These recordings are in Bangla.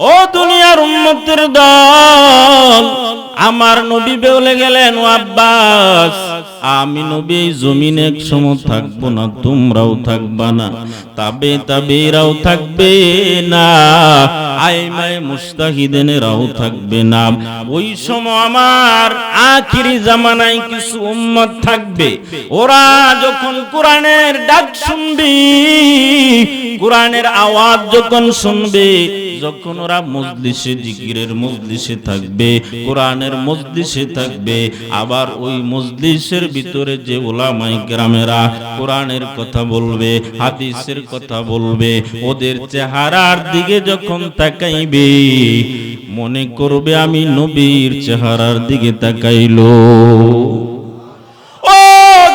ও দুনিয়ার উম্মতের দল, আমার নবী বেউলে গেলেন, ও আব্বাস, আমি নবী, জমিনে এক সময় থাকব না, তোমরাও থাকবা না, তাবে তাবেরাও থাকবে না। আইমায় মুস্তাহিদেনেরাও থাকবে না। ওই সময় আমার আখিরি জামানায় কিছু উম্মত থাকবে। ওরা যখন কোরআনের ডাক শুনবি, কোরআনের আওয়াজ যখন শুনবে, যখন ওরা মজলিসে, জিকিরের মজলিসে থাকবে, কোরআনের মজলিসে থাকবে, আবার ওই মজলিসের ভিতরে যে ওলামাই গ্রামেরা কোরআনের কথা বলবে, হাদিসের কথা বলবে, ওদের চেহারার দিকে যখন তাকাইবে, মনে করবে আমি নবীর চেহারার দিকে তাকাইল। ও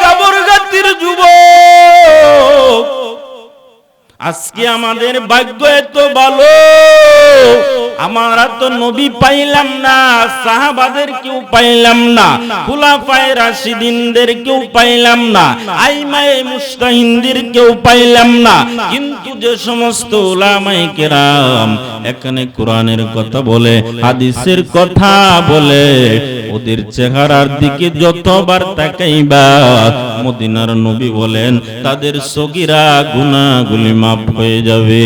গাবর গাতির যুব আজকে আমাদের ভাগ্য এত ভালো। আমরা তো নবী পাইলাম না, সাহাবাদের কেউ পাইলাম না, খুলাফায়ে রাশিদিনদের কেউ পাইলাম না, আইমায়ে মুস্তাহিনদের কেউ পাইলাম না। কিন্তু যে সমস্ত উলামায়ে কেরাম এখানে কোরআনের কথা বলে, হাদিসের কথা বলে, ওদের চেহারার দিকে যতবার তাকাইবা, মদিনার নবী বলেন, তাদের সগিরা গুনাহগুলি মাফ হয়ে যাবে।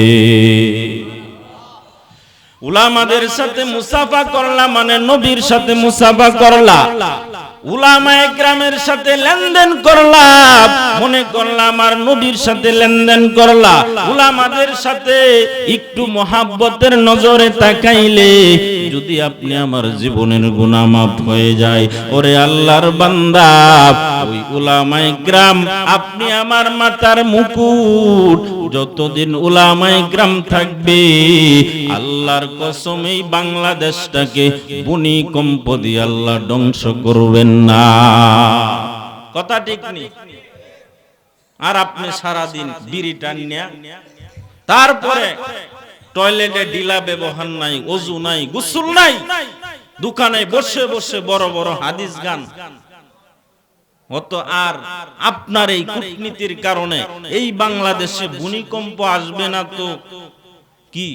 উলামাদের সাথে মুসাফা করলা মানে নবীর সাথে মুসাফা করলা। উলামা একরামের সাথে লেনদেন করলা, মনে করলাম আর নবীর সাথে লেনদেন করলা। উলামাদের সাথে একটু মহাব্বতের নজরে তাকাইলে যদি আপনি আমার জীবনের গুনাহ মাফ হয়ে যায়, ওরে আল্লাহর বান্দা ওই উলামায়ে গ্রাম, আপনি আমার মাতার মুকুট। যতদিন উলামায়ে গ্রাম থাকবে, আল্লাহর কসম এই বাংলাদেশটাকে আল্লাহ ধ্বংস করবেন না। কথা ঠিক নেই। আর আপনি সারাদিন বিড়ি টানিয়া তারপরে টয়লেটে ডিলা ব্যবহার নাই, অজু নাই, গোসল নাই, দোকানে বসে বসে বড় বড় হাদিস গান হতো আর আপনার এই কূটনীতির কারণে এই বাংলাদেশে ভূমিকম্প আসবে না তো? কি?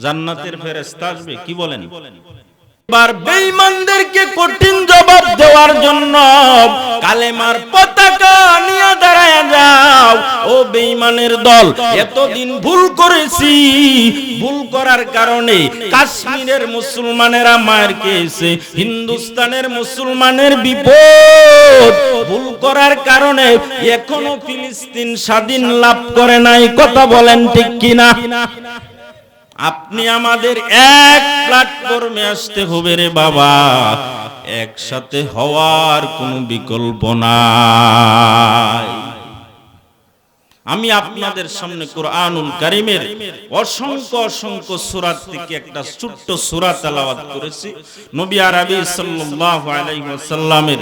জান্নাতের ফেরেস্তা আসবে? কি বলেন? এবার বেঈমানদেরকে কঠিন জবাব দেওয়ার জন্য কালেমার পতাকা নিয়ে দাঁড়ায় যাও। ও দল, এতদিন ভুল করেছি। ভুল করার কারণে কাশ্মীরের মুসলমানেরা মার খেয়েছে, হিন্দুস্তানের মুসলমানের বিপদ। ভুল করার কারণে এখনও ফিলিস্তিন স্বাধীন লাভ করে নাই, কথা বলেন ঠিক কিনা? আপনি আমাদের এক প্ল্যাটফর্মে আসতে হবে রে বাবা। একসাথে হওয়ার কোনো বিকল্প নাই। আমি আপনাদের সামনে কোরআনুল কারিমের অসংখ্য অসংখ্য সূরাত থেকে একটা ছোট্ট সূরা তেলাওয়াত করেছি। নবী আরবি সাল্লাল্লাহু আলাইহি ওয়াসাল্লামের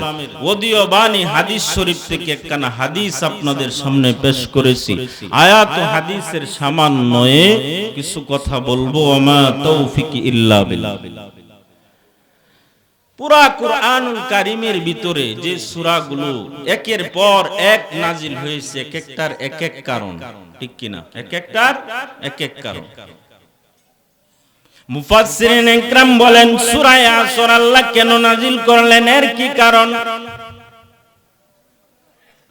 ওদিও বাণী হাদিস শরীফ থেকে একখানা হাদিস আপনাদের সামনে পেশ করেছি। আয়াত ও হাদিসের সামান্যয়ে কিছু কথা বলব। আমা তৌফিক ইল্লা বিল্লাহ। পুরা কোরআনুল কারিমের ভিতরে যে সূরাগুলো একের পর এক নাজিল হয়েছে, এক একটার এক এক কারণ। ঠিক কিনা এক একটার এক এক কারণ। মুফাসসিরিন ইকরাম বলেন সূরা আসর আল্লাহ কেন নাজিল করলেন? এর কি কারণ?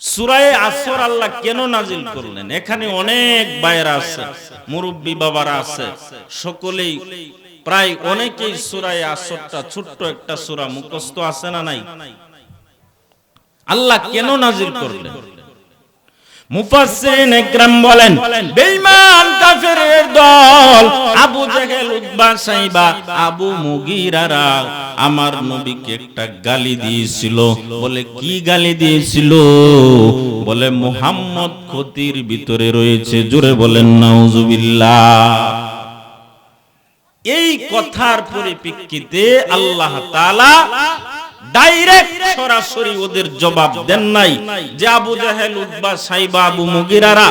সূরায়ে আসর আল্লাহ কেন নাজিল করলেন? এখানে অনেক বাইরা আছে, মুরব্বী বাবারা আছে, সকলেই প্রায় অনেকেই সুরায় আসরটা ছোট্ট একটা সুরা মুখস্থ আছে না নাই? আল্লাহ কেন নাজিল করলেন? আবু আমার একটা গালি দিয়েছিল। বলে গালি দিয়েছিল? বলে, মুহাম্মদ ক্ষতির ভিতরে রয়েছে। জোরে বলেন, নাউজুবিল্লাহ। কথার পরিপ্রেক্ষিতে আল্লাহ তাআলা ডাইরেক্ট সরাসরি ওদের জবাব দেন নাই যে আবু জাহেল উতবা সাইবা আবু মুগিরারা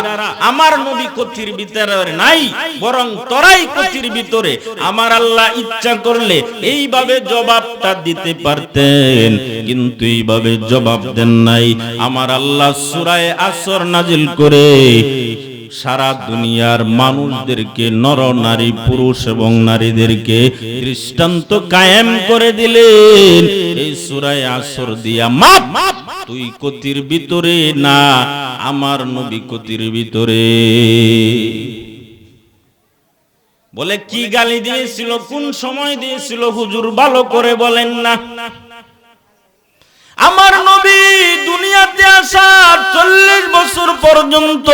আমার নবী কথির ভিতরে নাই বরং তরাই কথির ভিতরে। আমার আল্লাহ ইচ্ছা করলে এইভাবে জবাবটা দিতে পারতেন। কিন্তু এইভাবে জবাব দেন নাই। আমার আল্লাহ সূরায়ে আসর নাজিল করে সারা দুনিয়ার মানুষদেরকে, নর, নারী, পুরুষ এবং নারীদেরকে দৃষ্টান্ত কায়েম করে দিলেন। এই সুরায় আসর দিয়া, মাপ তুই কতির ভিতরে না, আমার নবী কতির ভিতরে। বলে, কি গালি দিয়েছিল, কোন সময় দিয়েছিল, হুজুর ভালো করে বলেন না। আমার নবী দুনিয়াতে আসার চল্লিশ বছর পর্যন্ত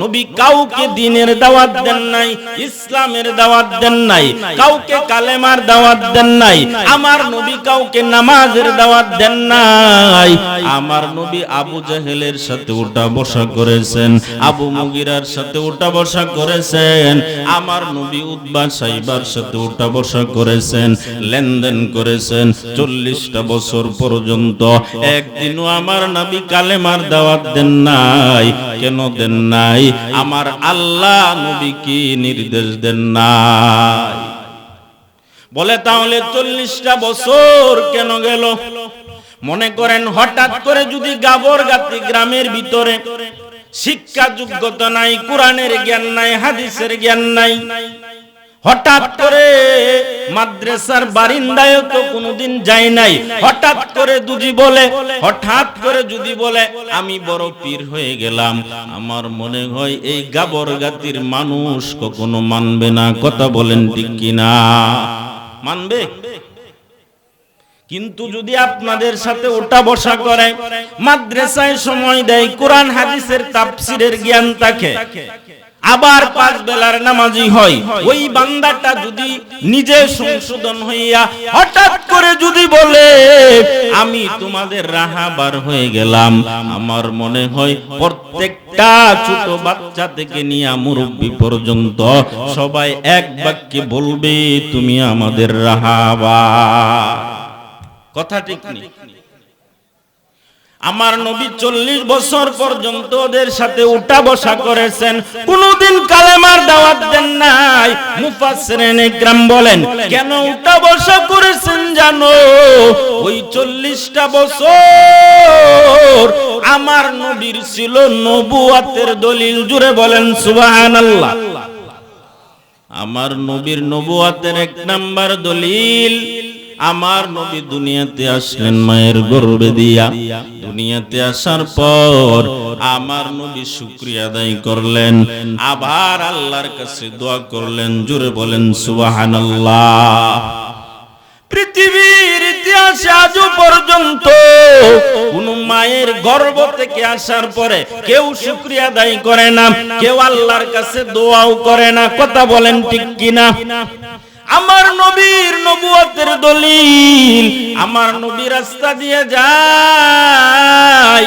নবী কাউকে দিনের দাওয়াত দেন নাই, ইসলামের দাওয়াত দেন নাই, কাউকে কালেমার দাওয়াত দেন নাই, আমার নবী কাউকে নামাজের দাওয়াত দেন নাই। আমার নবী আবু জাহেলের সাথে উঠা বসা করেছেন, আবু মুগিরার সাথে উঠা বসা করেছেন, আমার নবী উদ্বা সাইবার সাথে উঠা বসা করেছেন, লেনদেন করেছেন চল্লিশটা বছর পর্যন্ত। একদিনও আমার নবী কালেমার দাওয়াত দেন নাই, কেন দেন নাই? আমার আল্লাহ নবী কি নির্দেশ দেন নাই। বলে তাহলে চল্লিশটা বছর কেন গেল? মনে করেন হঠাৎ করে যদি গাবর গাতি গ্রামের ভিতরে শিক্ষা যোগ্যতা নাই, কোরআনের জ্ঞান নাই, হাদিসের জ্ঞান নাই হঠাৎ করে মাদ্রাসার বারিন্দায় তো কোনোদিন যাই নাই। হঠাৎ করে দুজি বলে, হঠাৎ করে যদি বলে, আমি বড় পীর হয়ে গেলাম। আমার মনে হয় এই গাবর গাতির মানুষ কখনো মানবে না। কথা বলেন ঠিক কিনা? মানবে? কিন্তু যদি আপনাদের সাথে ওটা বসা করে, মাদ্রাসায় সময় দেয়, কোরআন হাদিসের তাফসিরের জ্ঞান থাকে। আবার পাঁচ বেলার নামাজি হয়। ওই বান্দাটা যদি নিজে সংশোধন হইয়া হঠাৎ করে যদি বলে, আমি তোমাদের রাহাবার হয়ে গেলাম। আমার মনে হয় প্রত্যেকটা ছোট বাচ্চা থেকে নিয়ে মুরব্বী পর্যন্ত সবাই এক বাক্যে বলবে, তুমি আমাদের রাহাবা। কথা ঠিক নেই। আমার নবী চল্লিশ বছর পর্যন্ত ওদের সাথে উঠা বসা করেছেন। কোনদিন কালেমার দাওয়াত দেন নাই। মুফাসসিরিন ইকরাম বলেন, কেন উঠা বসা করেছেন জানো? ওই চল্লিশটা বছর আমার নবীর ছিল নবুয়াতের দলিল। জুড়ে বলেন, সুবহানাল্লাহ। আমার নবীর নবুয়াতের এক নাম্বার দলিল আমার নবী দুনিয়াতে আসলেন মায়ের গর্বে দিয়া। দুনিয়াতে আসার পর আমার নবী শুক্রিয়া আদায় করলেন, আবার আল্লাহর কাছে দোয়া করলেন, জোরে বলেন, সুবহানাল্লাহ। পৃথিবীর ইতিহাসে আজও পর্যন্ত কোন মায়ের গর্ভ থেকে আসার পরে কেউ শুক্রিয়া আদায় করে না, কেউ আল্লাহর কাছে দোয়াও করে না, কথা বলেন ঠিক কিনা? আমার নবীর নবুয়তের দলিল, আমার নবী রাস্তা দিয়ে যায়।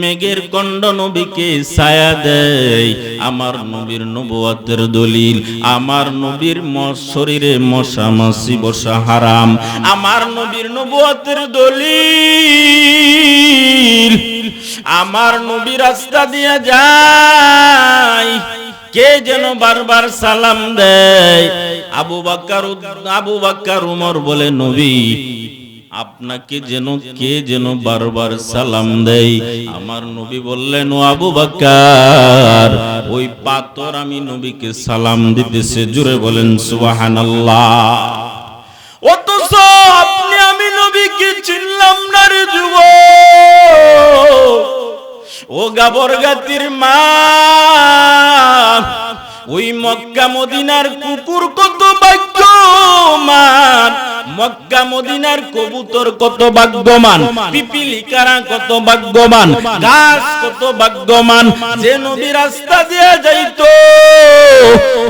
মেঘের কণ্ড নবীকে ছায়া দেয়, আমার নবীর নবুয়াতের দলিল, আমার নবীর শরীরে মশা মাসি বসা হারাম। আমার নবীর নবুয়াতের দলিল, আমার নবী রাস্তা দিয়ে যায়। কে যেন বারবার সালাম দেয়? আবু বাক্কার আবু বাক্কার উমর বলে, নবী, আপনাকে যেন কে যেন বারবার সালাম দেয়? আমার নবী বললেন, ও আবু বাক্কার ওই পাথর আমি নবীকে সালাম দিতেছে। জুড়ে বলেন, সুবহানাল্লাহ। অথচ আপনি, আমি নবীকে চিনলাম না রে যুব ও গাবর গাতির মা। ওই মক্কা মদিনার কুকুর কত ভাগ্যমান। মক্কা মদিনার কবুতর কত ভাগ্যমান। পিপিলিকারা কত ভাগ্যমান। গাছ কত ভাগ্যমান। যে নবী রাস্তা দিয়ে যাইতো।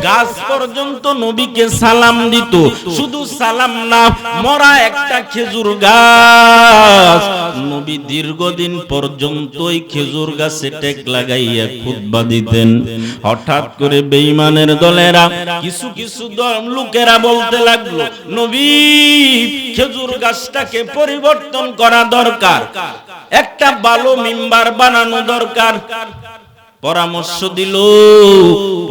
গাছ পর্যন্ত নবীকে সালাম দিত। শুধু সালাম না, মরা একটা খেজুর গাছ। নবী দীর্ঘদিন পর্যন্ত ওই খেজুর গাছে টেক লাগাইয়া খুতবা দিতেন। হঠাৎ করে বেঈমানের দলেরা কিছু কিছু লোকেরা বলতে লাগল, নবী, খেজুর গাছটাকে পরিবর্তন করা দরকার। একটা ভালো মিম্বার বানানো দরকার। পরামর্শ দিল।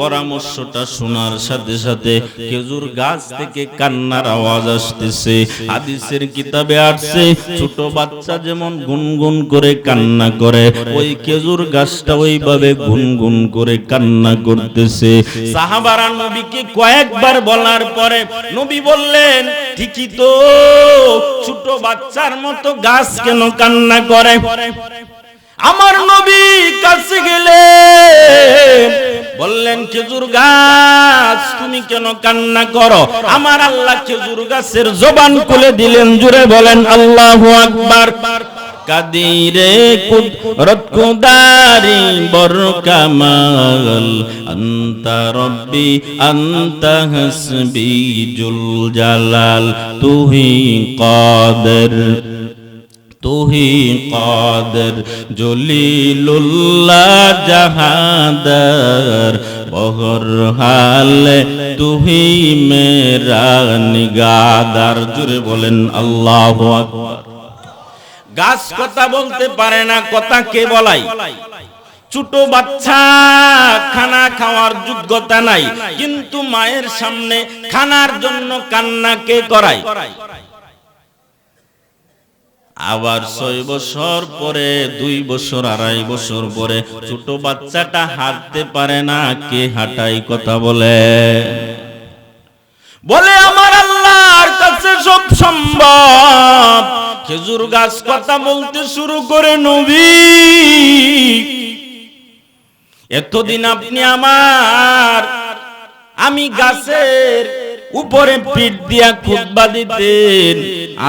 পরামর্শটা শোনার সাথে সাথে খেজুর গাছ থেকে কান্নার আওয়াজ আসতেছে। হাদিসের কিতাবে আসছে, ছোট বাচ্চা যেমন গুনগুন করে কান্না করে, ওই খেজুর গাছটা ওইভাবে গুনগুন করে কান্না করতেছে। সাহাবারা নবীকে কয়েকবার বলার পরে নবী বললেন, ঠিকই তো, ছোট বাচ্চার মতো গাছ কেন কান্না করে? আমার নবী কাছে গেলে বললেন, খেজুর গাছ তুমি কেন কান্না করো? আমার আল্লাহ খেজুর গাছের জবান খুলে দিলেন, জুড়ে বলেন, আল্লাহ আকবার। কাদিরে কুদরত কুদারি বর কামাল আন্তা রব্বি, আন্তা হাসবি জুল জালাল। তুহি কাদের তুহি কাদের জলিলুল্লাহ জাহাদার বহর হালে তুহি মেরা নিগাদার। জুড়ে বলেন, আল্লাহ গাছ কথা বলতে পারে না, কথা কে বলাই? ছোট বাচ্চা, খানা খাওয়ার যোগ্যতা নাই, কিন্তু মায়ের সামনে খানার জন্য কান্না কে করায়? আবার ছয় বছর পরে দুই বছর আড়াই বছর পরে ছোট বাচ্চাটা হাঁটতে পারে না কে হাঁটাই কথা বলে। বলে। আমার আল্লাহর কাছে সব সম্ভব খেজুর গাছ কথা বলতে শুরু করে নবী। এতদিন আপনি আমার আমি গাছের উপরে পিঠ দিয়া খুতবা দিতেন।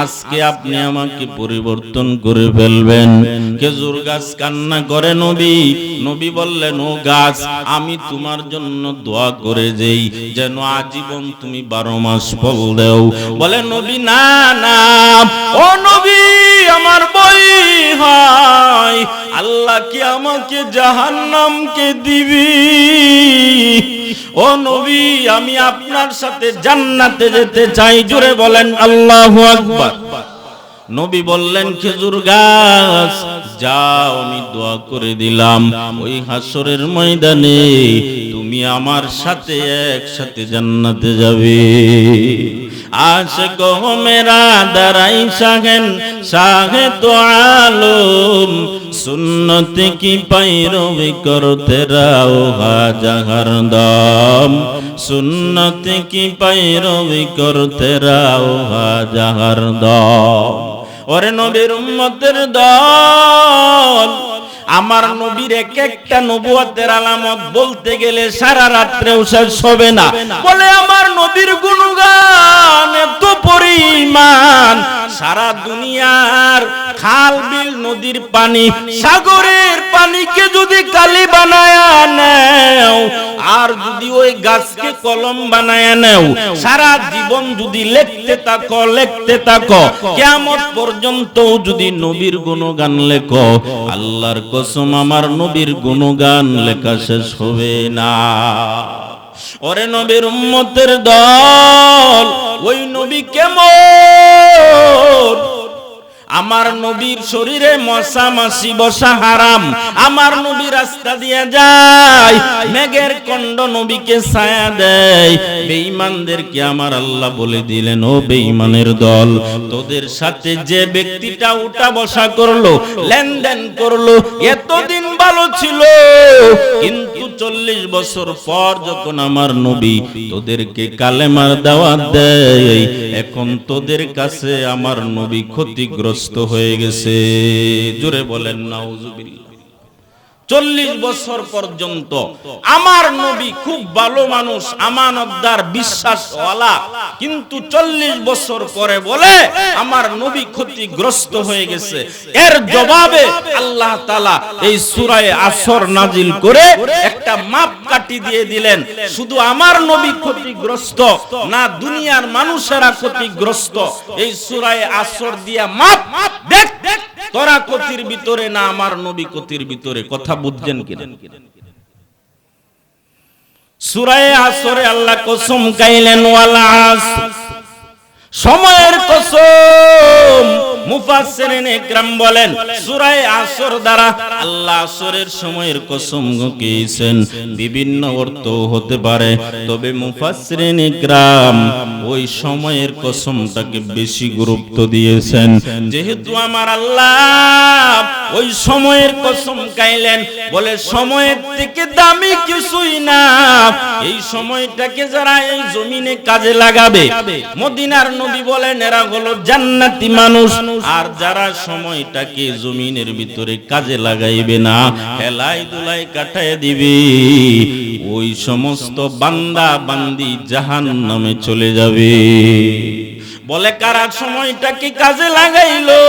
আজকে আপনি আমাকে পরিবর্তন করে ফেলবেন। খেজুর গাছ কান্না করে নবী। নবী বললেন, ও গাছ, আমি তোমার জন্য দোয়া করে যেই যেন আজীবন তুমি বারো মাস ফল দেও। বলে নবী, না না, ও নবী, আমার বই হয়। আল্লাহ কি আমাকে জাহান্নামকে দিবি? ও নবী, আমি আপনার সাথে জান্নাতে যেতে চাই, জুড়ে বলেন আল্লাহ আকবার। নবী বললেন, খেজুর গাছ, যাও, আমি দোয়া করে দিলাম। ওই হাসরের ময়দানে তুমি আমার সাথে একসাথে জান্নাতে যাবে। আশে কহ মেরা দারাই শাহেন, শাহে তো আলম। সুন্নতি কি পাইরবি করতে রাও হাজার দম। সুন্নতি কি পাইরবি করতে রাও হাজার দম। ওরে নবীর উম্মতের দল আমার নবীর এক একটা নবুয়তের আলামত বলতে গেলে সারা রাত্রেও শেষ হবে না। বলে আমার নবীর গুণগান এত পরিমাণ। সারা দুনিয়ার খাল বিল নদীর পানি সাগরের পানিকে যদি কালি বানায় নেও আর যদি ওই গাছকে কলম বানায় নেও সারা জীবন যদি লিখতে থাকো লিখতে থাকো কিয়ামত পর্যন্ত যদি নবীর গুণগান লেখো আল্লাহর কসম আমার নবীর গুণগান লেখা শেষ হবে না। ওরে নবীর উম্মতের দল, ওই নবী কেমন? আমার নবীর শরীরে মশা মাসি বসা হারাম। আমার নবী রাস্তা দিয়ে যায়, মেঘের কণ্ড নবীকে ছায়া দেয়। বেঈমানদেরকে আমার আল্লাহ বলে দিলেন, ও বেঈমানের দল, তোদের সাথে যে ব্যক্তিটা উঠা বসা করল, লেনদেন করল, এতদিন ভালো ছিল। কিন্তু চল্লিশ বছর পর যখন আমার নবী তোদেরকে কালেমার দাওয়াত দেয়, এখন তোদের কাছে আমার নবী ক্ষতিগ্রস্ত হয়ে গেছে। জোরে বলেন নাউজুবিল্লাহ। চল্লিশ বছর পর্যন্ত। আমার নবী খুব ভালো মানুষ, আমানতদার, বিশ্বাসওয়ালা। কিন্তু চল্লিশ বছর পরে বলে, আমার নবী ক্ষতিগ্রস্ত হয়ে গেছে। এর জবাবে আল্লাহ তালা এই সুরায় আসর নাজিল করে একটা মাপ কাটি দিয়ে দিলেন। শুধু আমার নবী ক্ষতিগ্রস্ত না, দুনিয়ার মানুষেরা ক্ষতিগ্রস্ত। এই সুরায় আসর দিয়া মাপ দেখ দেখ, তোরা ক্ষতির ভিতরে না, আমার নবী ক্ষতির ভিতরে। কথা বুঝছেন কিনা? সুরায় আসরে আল্লাহ কসম গাইলেন ওয়ালা সময়ের কসম। মুফাসসিরিন ইকরাম বলেন সূরা আসর দ্বারা আল্লাহ আসরের সময়ের কসম গিয়েছেন বিভিন্ন অর্থ হতে পারে, তবে মুফাসসিরিন ইকরাম ওই সময়ের কসমটাকে বেশি গুরুত্ব দিয়েছেন। যেহেতু আমার আল্লাহ ওই সময়ের কসম গাইলেন, বলে সময়ের থেকে দামি কিছুই না। এই সময়টাকে যারা এই জমিনে কাজে লাগাবে, মদিনার নবী বলেন, এরা হলো জান্নাতি মানুষ। আর যারা সময়টাকে জমিনের ভিতরে কাজে লাগাইবে না, হেলাই দুলাই কাটায় দিবে। ওই সমস্ত বান্দা বান্দি জাহান নামে চলে যাবে। বলে, কারা সময়টাকে কাজে লাগাইলো?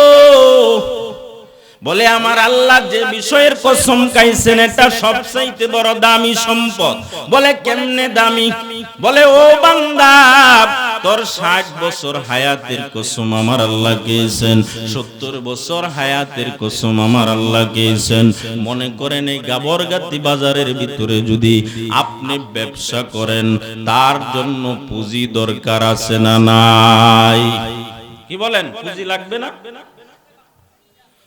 বলে, আমার আল্লাহ যে বিষয়ের কসম কাইছেন এটা সবচাইতে বড় দামি সম্পদ। বলে, কেমনে দামি? বলে, ও বান্দা, তোর ষাট বছর হায়াতের কসম আমার আল্লাহ গেছেন সত্তর বছর হায়াতের কসম আমার আল্লাহ গেছেন মনে করেন এই গাবরগাতি বাজারের ভিতরে যদি আপনি ব্যবসা করেন, তার জন্য পুঁজি দরকার আছে না নাই? কি বলেন? পুঁজি লাগবে না?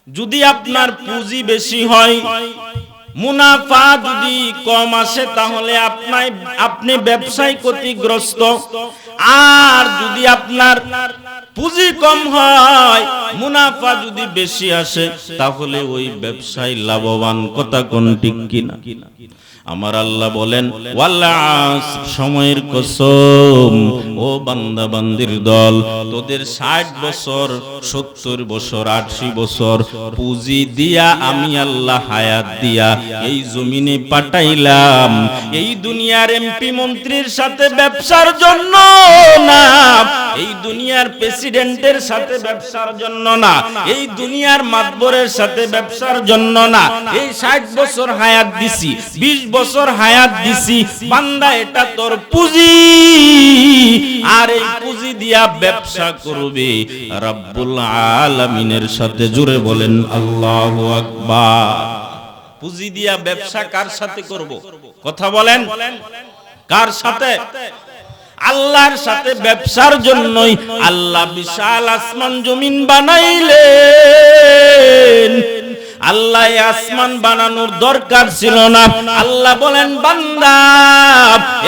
যদি আপনার পুঁজি বেশি হয় মুনাফা যদি কম আসে তাহলে আপনার, আপনি ব্যবসায় ক্ষতিগ্রস্ত। আর যদি আপনার পুঁজি কম হয়, মুনাফা যদি বেশি আসে, তাহলে ওই ব্যবসায় লাভবান কথা কোন ঠিক কিনা? আমার আল্লাহ বলেন ওয়াল্লাস সময়ের কসম, ও বান্দা বান্দির দল, তোদের ষাট বছর, সত্তর বছর, আশি বছর পুঁজি দিয়া আমি আল্লাহ হায়াত দিয়া এই জমিনে পাঠাইলাম। এই দুনিয়ার এমপি মন্ত্রীর সাথে ব্যবসার জন্য না। এই দুনিয়ার প্রেসিডেন্টের সাথে ব্যবসার জন্য না। এই দুনিয়ার মাতবরের সাথে ব্যবসার জন্য না। এই ষাট বছর হায়াত দিছি, বিশ বছর হায়াত দিছি। বান্দা, এটা তোর পুঁজি। আর এই পুঁজি দিয়া ব্যবসা করবে। রব্বুল আলামিনের সাথে জুড়ে বলেন, আল্লাহু আকবার। পুঁজি দিয়া ব্যবসা কার সাথে করব? কথা বলেন। কার সাথে? আল্লাহর সাথে ব্যবসার জন্যই আল্লাহ বিশাল আসমান জমিন বানাইলেন। আল্লাহ আসমান বানানোর দরকার ছিল না। আল্লাহ বলেন, বান্দা,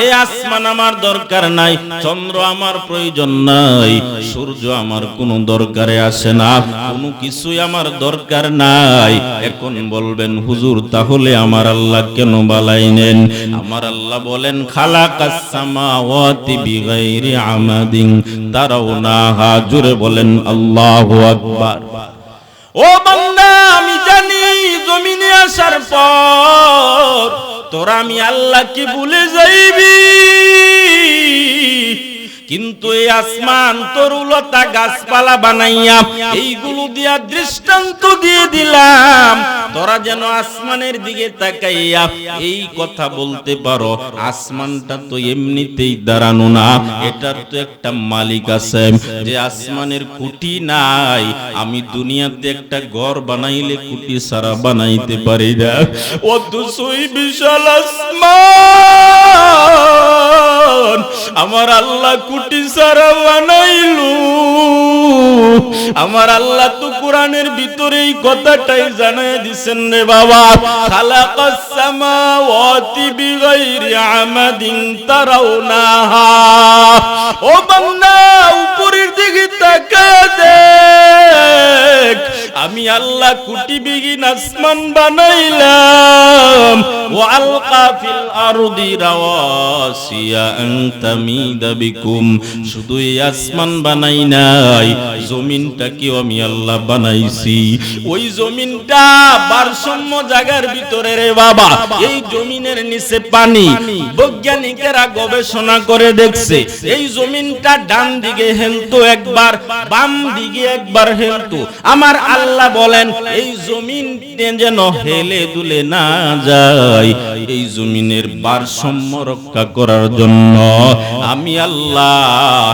এই আসমান আমার দরকার নাই, চন্দ্র আমার প্রয়োজন নাই, সূর্য আমার কোনো দরকারে আসে না, কোনো কিছুই আমার দরকার নাই। এখন বলবেন, হুজুর, তাহলে আমার আল্লাহ কেন বালাইনেন আমার আল্লাহ বলেন, খালাকাস সামাওয়াতি বিগাইরি আমাদিন। তারাউনাহা জুড়ে বলেন, আল্লাহু আকবার। ও বান্দা আমি জানি জমিনে আসার পর তোরা আমি আল্লাহকে ভুলে যাইবি। কিন্তু এই আসমান তরুলতা গাছপালা বানাইয়া এইগুলো দিয়া দৃষ্টান্ত দিয়ে দিলাম। তোরা যেন আসমানের দিকে তাকাইয়া এই কথা বলতে পারো। আসমানটা তো এমনিতেই দাঁড়ানো না, এটার তো একটা মালিক আছে। যে আসমানের কুটি নাই, আমি দুনিয়াতে একটা ঘর বানাইলে কুটি সারা বানাইতে পারি না। অথচই বিশাল আসমান! আমার আল্লাহ কুটি সারা বানাইলু। আমার আল্লাহ তো কোরআনের ভিতরে এই কথাটাই জানাই দিছেন রে বাবা। খালাকাস সামাওয়াতি বিগাইরি আমাদিন তারাউনাহা। ও বান্দা, উপরের দিকে তাকা দেখ। আমি আল্লাহ কুটি বিগিন আসমান বানাইলাম। ও আলকা ফিল আরদি রাওয়াসিয়া আন তামিদা বিকুম। শুধু এই আসমান বানাই নাই জমিনটাকেও আমি আল্লাহ বানাইছি। ওই জমিনটা ভারসাম্য জায়গার ভিতরে রে বাবা, এই জমিনের নিচে পানি বৈজ্ঞানিকেরা গবেষণা করে দেখছে, এই জমিনটা ডান দিকে হেলতো একবার, বাম দিকে একবার হেলতো। আমার আল্লাহ বলেন, এই জমিন যেন হেলে দুলে না যায়, এই জমিনের ভারসাম্য রক্ষা করার জন্য আমি আল্লাহ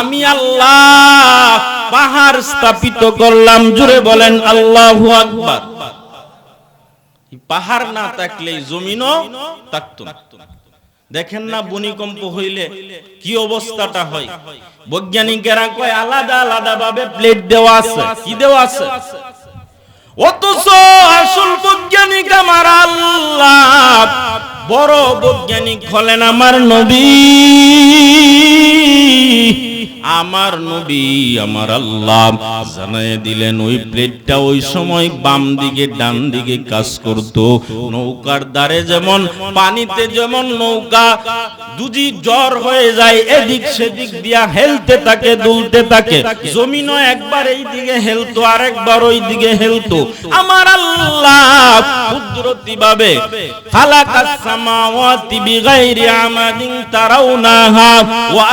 আমি আল্লাহ পাহাড় স্থাপিত করলাম। জুড়ে বলেন, আল্লাহু পাহাড় না থাকলে জমিনও থাকতো না। দেখেন না ভূমিকম্প হইলে কি অবস্থাটা হয়? বৈজ্ঞানিকেরা কয় আলাদা আলাদা ভাবে প্লেট দেওয়া আছে। কি দেওয়া আছে। অথচ আসল বৈজ্ঞানিক আমার আল্লাহ বড় বৈজ্ঞানিক হলেন আমার নবী। আমার নবী, আমার আল্লাহ জানায় দিলেন, ওই প্লেটটা ওই সময় বাম দিকে ডান দিকে কাজ করত। নৌকার দ্বারে যেমন, পানিতে যেমন নৌকা দুজি জ্বর হয়ে যায়, এদিক সেদিক দিয়া হেলতে থাকে, দুলতে থাকে। জমিনও একবার এই দিকে হেলতো, আরেকবার ওই দিকে হেলতো। আমার আল্লাহ কুদরতি ভাবে খালাকাস সামাওয়াতি বিগাইরি আমাদিন তারাউনাহা ওয়া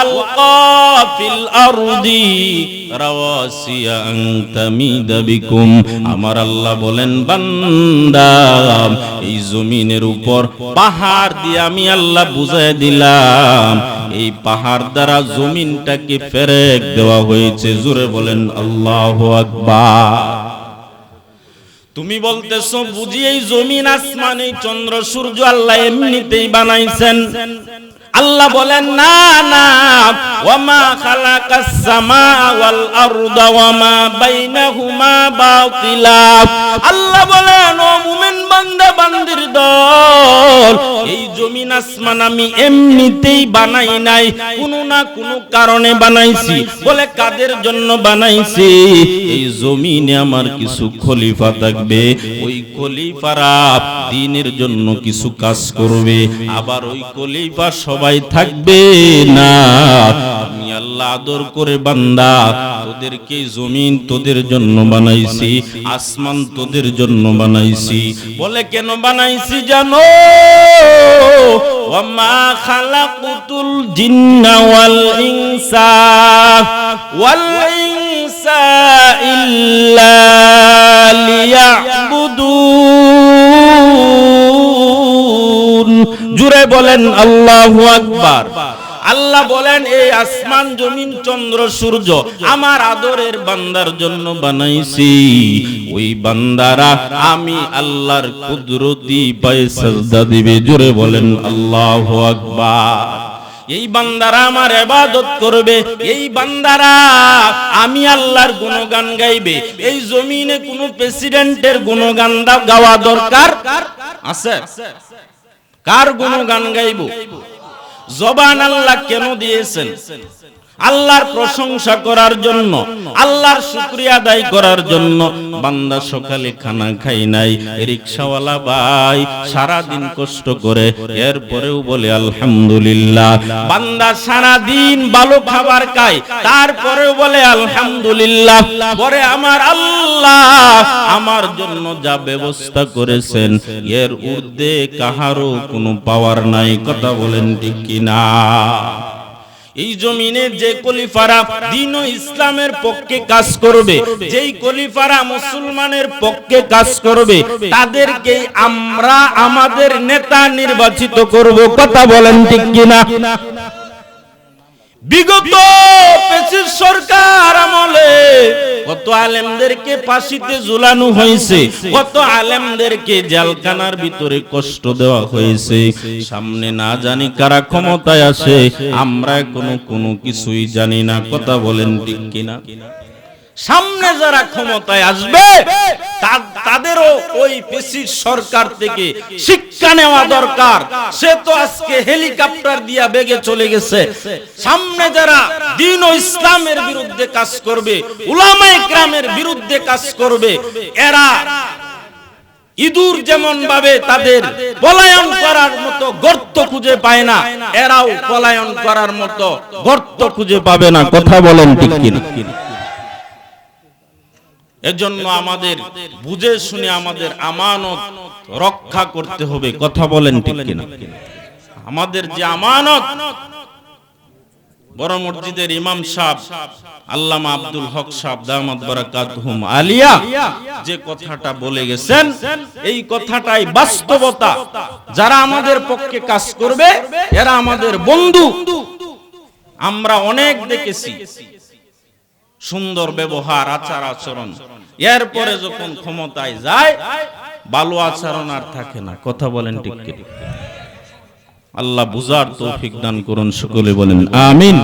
আমার আল্লাহ বলেন এই জমিনের উপর পাহাড় দিয়ে আমি আল্লাহ দিলাম। এই পাহাড় দ্বারা জমিনটাকে ফেরেক দেওয়া হয়েছে। জোরে বলেন, আল্লাহ আকবার। তুমি বলতেছো, বুঝি এই জমিন আসমান এই চন্দ্র সূর্য আল্লাহ এমনিতেই বানাইছেন। আল্লাহ বলেন, না না, ওয়ামা খালাকাস সামা ওয়াল আরদা ওয়ামা বাইনাহুমা বাতিলা। আল্লাহ বলেন, ও মুমিন বান্দা বান্দির দল। এই জমিন আসমান আমি এমনিতেই বানাই নাই। কোনো না কোনো কারণে বানাইছি। বলে কাদের জন্য বানাইছি? এই জমিনে আমার কিছু খলিফা থাকবে। ওই খলিফারা দিনের জন্য কিছু কাজ করবে। আবার ওই খলিফা সবাই থাকবে না। আল্লাহ আদর করে বান্দা, তোদেরকে জমিন তোদের জন্য বানাইছি, আসমান তোদের জন্য বানাইছি। বলে, কেন বানাইছি জানো? জুড়ে বলেন, আল্লাহু আকবার। আল্লাহ বলেন, এই আসমান জমিন, চন্দ্র, সূর্য আমার আদরের বান্দার জন্য বানাইছি। ওই বান্দারা আমি আল্লাহর কুদরতি পায়ে সাজদা দিবে। জোরে বলেন, আল্লাহু আকবার। এই বান্দারা আমার এবাদত করবে। এই বান্দারা আমি আল্লাহর গুণগান গাইবে। এই জমিনে কোনো প্রেসিডেন্টের গুণগান গাওয়া দরকার আছে? কার গুণগান গাইব? জবান আল্লাহ কেন দিয়েছেন? আল্লাহর প্রশংসা করার জন্য, আল্লাহর শুকরিয়া আদায় করার জন্য বান্দা সকালে খানা খাই নাই, রিক্সাওয়ালা ভাই সারা দিন কষ্ট করে, এরপরেও বলে, আলহামদুলিল্লাহ। বান্দা সারা দিন ভালো খাবার খায়, তারপরেও বলে, আলহামদুলিল্লাহ। পরে আমার আল্লাহ আমার জন্য যা ব্যবস্থা করেছেন, এর ঊর্ধ্বে কাহারও কোনো পাওয়ার নাই। কথা বলেন ঠিক কিনা? এই জমিনে যে কলিফারা দিন ইসলামের পক্ষে কাজ করবে, যেই কলিফারা মুসলমানের পক্ষে কাজ করবে তাদেরকে আমরা আমাদের নেতা নির্বাচিত করব। কথা বলেন ঠিক কিনা? বিগত সরকার আমলে কত আলেমদেরকে ফাঁসিতে ঝুলানো হয়েছে, কত আলেমদেরকে জেলখানার ভিতরে কষ্ট দেওয়া হয়েছে। সামনে না জানি কারা ক্ষমতায় আসে আমরা কোনো কোনো কিছুই জানি না, কথা বলেন ঠিক কিনা? সামনে যারা ক্ষমতায় আসবে তাদেরও ওই পেশির সরকার থেকে শিক্ষা নেওয়া দরকার। সে তো আজকে হেলিকপ্টার দিয়া বেগে চলে গেছে। সামনে যারা দিন ও ইসলামের বিরুদ্ধে কাজ করবে, উলামায়ে গ্রামের বিরুদ্ধে কাজ করবে, এরা ইঁদুর যেমন ভাবে তাদের পলায়ন করার মতো গর্ত খুঁজে পায় না, এরাও পলায়ন করার মতো গর্ত খুঁজে পাবে না। কথা বলেন ঠিক কিনা? এজন্য আমাদের বুঝে শুনে আমাদের আমানত রক্ষা করতে হবে কথা বলেন ঠিক কিনা? আমাদের যে আমানত বড় মসজিদের ইমাম সাহেব আল্লামা আব্দুল হক সাহেব দামাত বারাকাতুহুম আলিয়া যে কথাটা বলে গেছেন এই কথাটাই বাস্তবতা। যারা আমাদের পক্ষে কাজ করবে এরা আমাদের বন্ধু। আমরা অনেক দেখেছি। সুন্দর ব্যবহার, আচার আচরণ। এরপরে যখন ক্ষমতায় যায় ভালো আচরণ আর থাকে না। কথা বলেন ঠিক কি আল্লাহ বুঝার তৌফিক দান করুন, সকলে বলেন, আমিন।